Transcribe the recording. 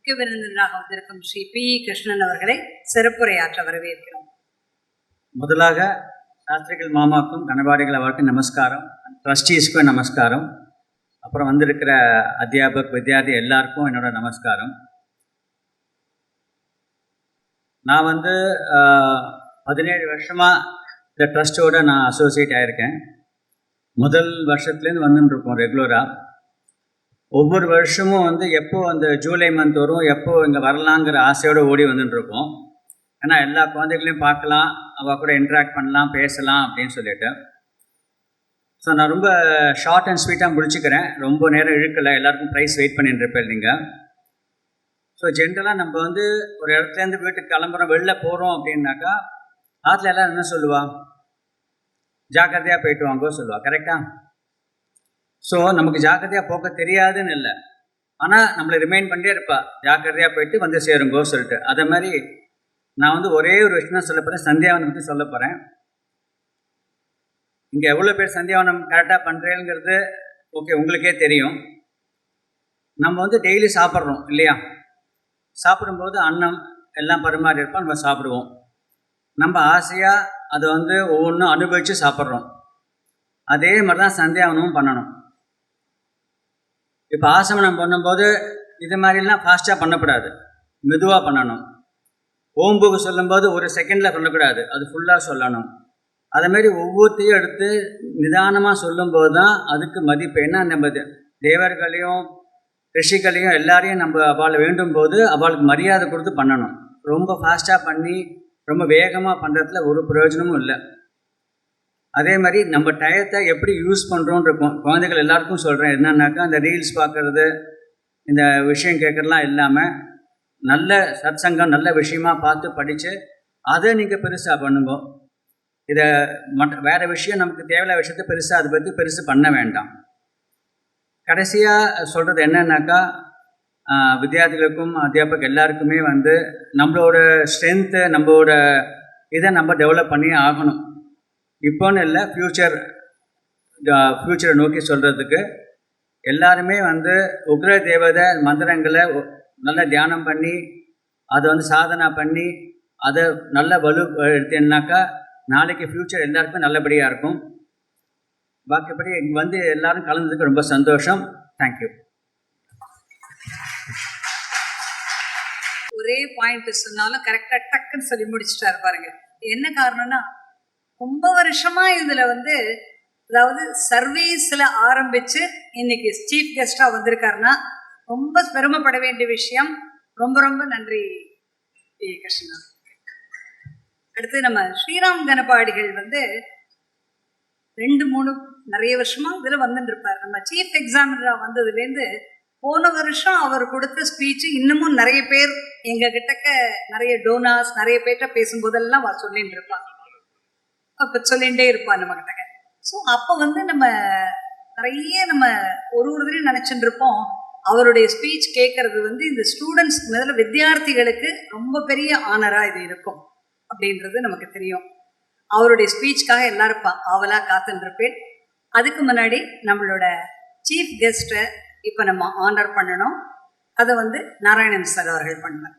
முக்கிய விருந்தினராக வந்திருக்கும் ஸ்ரீ பி. கிருஷ்ணன் அவர்களை சிறப்புரையாற்ற வரவேற்கிறோம். முதலாக சாஸ்திரிகள் மாமாக்கும் கணபாடிகள் அவருக்கும் நமஸ்காரம் ட்ரஸ்டீஸ்க்கும் நமஸ்காரம். அப்புறம் வந்திருக்கிற அத்தியாபக் வித்யார்த்தி எல்லாருக்கும் என்னோட நமஸ்காரம். நான் வந்து பதினேழு வருஷமாக இந்த ட்ரஸ்ட்டோட நான் அசோசியேட் ஆகியிருக்கேன் முதல் வருஷத்துலேருந்து வந்துட்டுருக்கோம் ரெகுலராக ஒவ்வொரு வருஷமும் வந்து எப்போ அந்த ஜூலை மந்த் வரும் எப்போ இங்கே வரலாங்கிற ஆசையோடு ஓடி வந்துட்டுருக்கோம். ஏன்னா எல்லா குழந்தைகளையும் பார்க்கலாம் அவள் கூட இன்ட்ராக்ட் பண்ணலாம் பேசலாம் அப்படின்னு சொல்லிட்டு. ஸோ நான் ரொம்ப ஷார்ட் அண்ட் ஸ்வீட்டாக முடிச்சுக்கிறேன். ரொம்ப நேரம் இழுக்கலை. எல்லாருக்கும் ப்ரைஸ் வெயிட் பண்ணிட்டு இருப்பேன் நீங்கள் ஸோ ஜென்ரலாக நம்ம வந்து ஒரு இடத்துலேருந்து வீட்டுக்கு கிளம்புறோம் வெளில போகிறோம் அப்படின்னாக்கா ஆற்றுல எல்லாம் என்ன சொல்லுவாள் ஜாக்கிரதையாக போயிட்டு வாங்கோ சொல்லுவாள் கரெக்டாக ஸோ நமக்கு ஜாக்கிரதையாக போக தெரியாதுன்னு இல்லை. ஆனால் நம்மளை ரிமைண்ட் பண்ணிட்டே இருப்பா. ஜாக்கிரதையாக போயிட்டு வந்து சேருங்கோ சொல்லிட்டு. அதே மாதிரி நான் வந்து ஒரே ஒரு விஷயம் தான் சொல்ல போகிறேன் சந்தியாவனம் பற்றி சொல்ல போகிறேன் இங்கே எவ்வளோ பேர் சந்தியாவனம் கரெக்டாக பண்ணுறேங்கிறது ஓகே உங்களுக்கே தெரியும். நம்ம வந்து டெய்லி சாப்பிட்றோம் இல்லையா? சாப்பிடும்போது அன்னம் எல்லாம் பரிமாறி இருப்போம் நம்ம சாப்பிடுவோம். நம்ம ஆசையாக அதை வந்து ஒவ்வொன்றும் அனுபவித்து சாப்பிட்றோம். அதே மாதிரி தான் சந்தியாவனமும் பண்ணணும். இப்போ ஆசமனம் பண்ணும்போது இது மாதிரிலாம் ஃபாஸ்ட்டாக பண்ணக்கூடாது. மெதுவாக பண்ணணும். ஓம்புக்கு சொல்லும்போது ஒரு செகண்டில் சொல்லக்கூடாது. அது ஃபுல்லாக சொல்லணும். அதேமாரி ஒவ்வொருத்தையும் எடுத்து நிதானமாக சொல்லும்போது தான் அதுக்கு மதிப்பு. என்ன நம்ம தேவர்களையும் ரிஷிகளையும் எல்லாரையும் நம்ம அவள் வேண்டும் போது அவளுக்கு மரியாதை கொடுத்து பண்ணணும். ரொம்ப ஃபாஸ்ட்டாக பண்ணி ரொம்ப வேகமாக பண்ணுறதுல ஒரு பிரயோஜனமும் இல்லை. அதே மாதிரி நம்ம டயத்தை எப்படி யூஸ் பண்ணுறோன்னு இருக்கும் குழந்தைகள் எல்லாருக்கும் சொல்கிறேன் என்னன்னாக்கா அந்த ரீல்ஸ் பார்க்குறது இந்த விஷயம் கேட்குறதுலாம் இல்லாமல் நல்ல சத்சங்கம் நல்ல விஷயமா பார்த்து படித்து அதை நீங்கள் பெருசாக பண்ணுங்க. இதை மற்ற வேறு விஷயம் நமக்கு தேவையான விஷயத்தை பெருசாக அதை பற்றி பெருசு பண்ண வேண்டாம். கடைசியாக சொல்கிறது என்னன்னாக்கா வித்தியார்த்திகளுக்கும் அத்தியாபகம் எல்லாருக்குமே வந்து நம்மளோட ஸ்ட்ரென்த்து நம்மளோட இதை நம்ம டெவலப் பண்ணி ஆகணும். இப்போன்னு இல்லை ஃப்யூச்சர் ஃப்யூச்சரை நோக்கி சொல்கிறதுக்கு எல்லாருமே வந்து உக்ர தேவதை மந்திரங்களை நல்லா தியானம் பண்ணி அதை வந்து சாதனா பண்ணி அதை நல்ல வலு எடுத்தீங்கன்னாக்கா நாளைக்கு ஃப்யூச்சர் எல்லாருக்குமே நல்லபடியாக இருக்கும். பாக்கியப்படி இங்கே வந்து எல்லாரும் கலந்ததுக்கு ரொம்ப சந்தோஷம். தேங்க்யூ ஒரே பாயிண்ட் சொன்னாலும் கரெக்டாக டக்குன்னு சொல்லி முடிச்சிட்டாரு பாருங்க. என்ன காரணம்னா ரொம்ப வருஷமா இதுல வந்து அதாவது சர்வீஸ்ல ஆரம்பிச்சு இன்னைக்கு சீஃப் கெஸ்டா வந்திருக்காருன்னா ரொம்ப பெருமைப்பட வேண்டிய விஷயம். ரொம்ப ரொம்ப நன்றி கிருஷ்ணா. அடுத்து நம்ம ஸ்ரீராம் கனபாடிகள் வந்து ரெண்டு மூணு நிறைய வருஷமா இதுல வந்துட்டு இருப்பார். நம்ம சீஃப் எக்ஸாமினரா வந்ததுலேருந்து போன வருஷம் அவர் கொடுத்த ஸ்பீச் இன்னமும் நிறைய பேர் எங்க கிட்டக்க நிறைய டோனாஸ் நிறைய பேர்கிட்ட பேசும்போதெல்லாம் சொல்லிட்டு இருப்பாங்க. அப்போ சொல்லிகிட்டே இருப்பான் நம்ம கிட்டக்க ஸோ அப்போ வந்து நம்ம நிறைய நம்ம ஒரு ஒரு தடவையும் நினைச்சுட்டு இருப்போம். அவருடைய ஸ்பீச் கேட்கறது வந்து இந்த ஸ்டூடெண்ட்ஸ் முதல்ல வித்தியார்த்திகளுக்கு ரொம்ப பெரிய ஆனராக இது இருக்கும் அப்படின்றது நமக்கு தெரியும். அவருடைய ஸ்பீச்சுக்காக எல்லாரும் ஆவலாக காத்துருப்பேன் அதுக்கு முன்னாடி நம்மளோட சீஃப் கெஸ்ட்டை இப்போ நம்ம ஆனர் பண்ணணும். அதை வந்து நாராயணன் சார் அவர்கள் பண்ணுவார்.